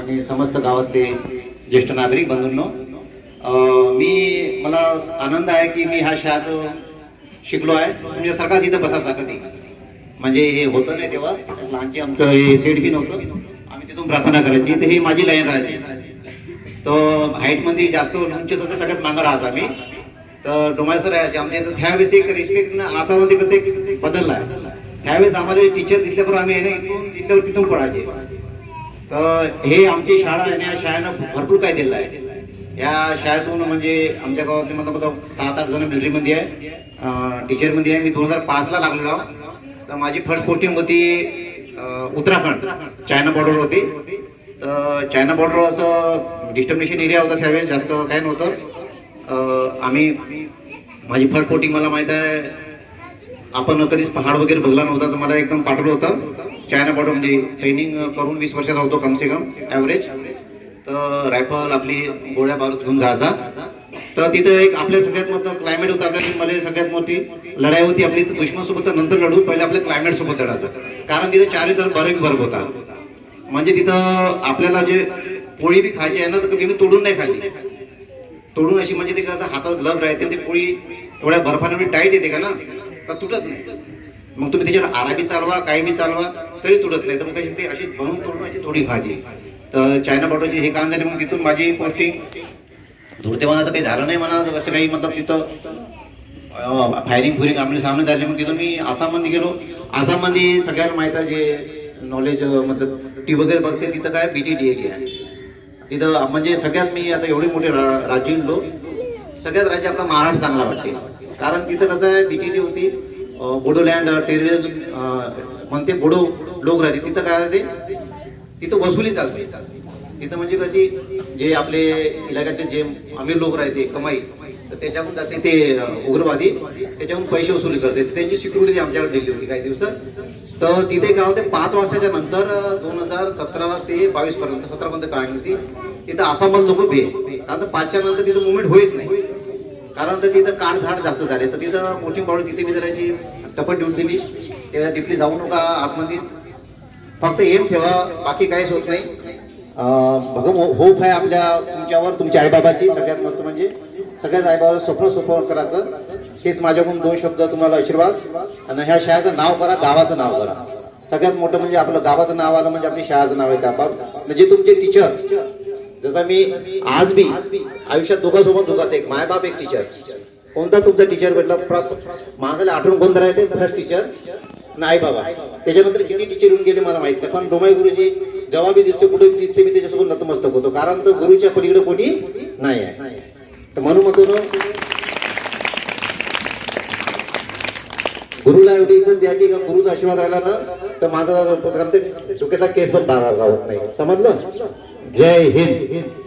आणि समस्त गावातले ज्येष्ठ नागरिक बंधूंनो मी मला आनंद आहे की मी ह्या शाळेत शिकलो आहे. म्हणजे तुमच्यासारखाच इथं बसायचा कधी म्हणजे हे होतं नाही तेव्हा. लहानचे आमचं हे सेट बी नव्हतं. आम्ही तिथून प्रार्थना करायची. तर ही माझी लाईन राहायची. तर हाईटमध्ये जास्त उंचीच होते सगळ्यात मागं राहायचं आम्ही. तर डोमाय सर यायचे. आमच्या इथं त्यावेळेस एक रिस्पेक्ट आतामध्ये कसं एक बदलला आहे. त्यावेळेस आम्हाला टीचर दिसल्यावर आम्ही आहे इथून दिसल्यावर तिथून पडायचे तर हे आमची शाळा आणि या शाळेनं भरपूर काय दिलं आहे. या शाळेतून म्हणजे आमच्या गावातले मतलब सात आठ जण मिलिटरीमध्ये आहे. टीचरमध्ये आहे. मी दोन हजार पाचला लागलेलो तर माझी फर्स्ट पोस्टिंग होती उत्तराखंड चायना बॉर्डर होती तर चायना बॉर्डर असं डिस्टर्बनेशन एरिया होता त्यावेळेस जास्त काय नव्हतं. आम्ही माझी फर्स्ट पोस्टिंग मला माहीत आहे आपण कधीच पहाड वगैरे बघला नव्हता तर मला एकदम पाठवलं होतं. चायना बॉर्डर म्हणजे ट्रेनिंग करून वीस वर्षाचा होतो कम से कम ॲव्हरेज तर रायफल आपली गोळ्या बारूद घेऊन जायचा तर तिथं एक आपल्या सगळ्यात मोठं क्लायमेट होतं आपल्या मध्ये सगळ्यात मोठी लढाई होती आपली. दुश्मन सोबत तर नंतर लढू पहिले आपल्या क्लायमेट सोबत लढायचं. कारण तिथे चारही तर बरं बरं होता. म्हणजे तिथं आपल्याला जे पोळी बी खायची आहे ना तर कमी तोडून नाही खाली तोडून अशी म्हणजे ते कसं हातात ग्लव राहते आणि पोळी एवढ्या बर्फाने टाईट येते का ना तर तुटत नाही. मग तुम्ही त्याच्यावर आराबी चालवा काही बी चालवा. तरी तुटत नाही. तर मग कशी ते अशी बनवून तोडून अशी थोडी खायची तर चायना बॉर्डरची हे काम झाले मग तिथून माझी पोस्टिंग धुळतेवानाचं काही झालं नाही म्हणा असं काही मतलब तिथं फायरिंग फुरिंग आपले सामने झाले. मग तिथून मी आसाममध्ये गेलो. आसाममध्ये सगळ्यांना माहीत आहे जे नॉलेज मतलब टी वगैरे बघते. तिथं काय बी टी डी एरिया आहे. तिथं म्हणजे सगळ्यात मी आता एवढे मोठे रा- राज्य हिंडलो सगळ्यात राज्य आपला महाराष्ट्र चांगला वाटते. कारण तिथं कसं आहे बी टी डी होती. बोडोलँड टेररिझम म्हणते बोडो लोक राहते तिथं काय राहते तिथं वसुली चालते तिथं म्हणजे कशी जे आपले इलाक्याचे जे अमीर लोक राहते कमाई तर त्याच्याकडून जाते ते उग्रवादी त्याच्याकडून पैसे वसुली करते त्यांची सिक्युरिटी आमच्याकडे दिली होती काही दिवसात तर तिथे काय होते पाच वाजताच्या नंतर दोन हजार सतरा ते बावीस पर्यंत सतरा पर्यंत काय होती तिथं आसाममध्ये लोक भे कारण पाचच्या नंतर तिथं मुवमेंट होईच नाही कारण तर तिथं काढझाड जास्त झाले. तर तिथं मोठी पावडी तिथे मी जराची टपट देऊन दिली तेव्हा डिपली जाऊ नका आतमध्ये फक्त एम ठेवा बाकी काहीच होत नाही. अं, भगम हो- होप आहे आपल्या तुमच्यावर तुमच्या आईबाबाची सगळ्यात मस्त म्हणजे. सगळ्याच आईबाबाचं स्वप्न सोपवून करायचं. तेच माझ्याकडून दोन शब्द तुम्हाला आशीर्वाद. आणि ह्या शाळेचं नाव करा गावाचं नाव करा. सगळ्यात मोठं म्हणजे आपलं गावाचं नाव आलं म्हणजे आपली शाळेचं नाव आहे त्या म्हणजे तुमचे टीचर जसा मी आज बी आयुष्यात दोघांसोबत दोघाच एक मायबाप एक टीचर कोणता तुमचा टीचर भेटला प्र- माझ्याला आठवण कोण राहते? फर्स्ट टीचर नाही बाबा त्याच्यानंतर किती टीचर येऊन गेले मला माहीत नाही. पण डोमाई गुरुजी जेव्हा बी दिसते कुठे दिसते मी त्याच्यासोबत नतमस्तक होतो. कारण तर गुरुच्या पलीकडे कोणी नाही आहे. तर म्हणून म्हणतो ना गुरुला एवढी इज्जत द्यायची का? गुरुचा आशीर्वाद राहिला ना तर माझा डोक्याचा केस पण बाहेर गावत नाही. समजलं? जय हिंद.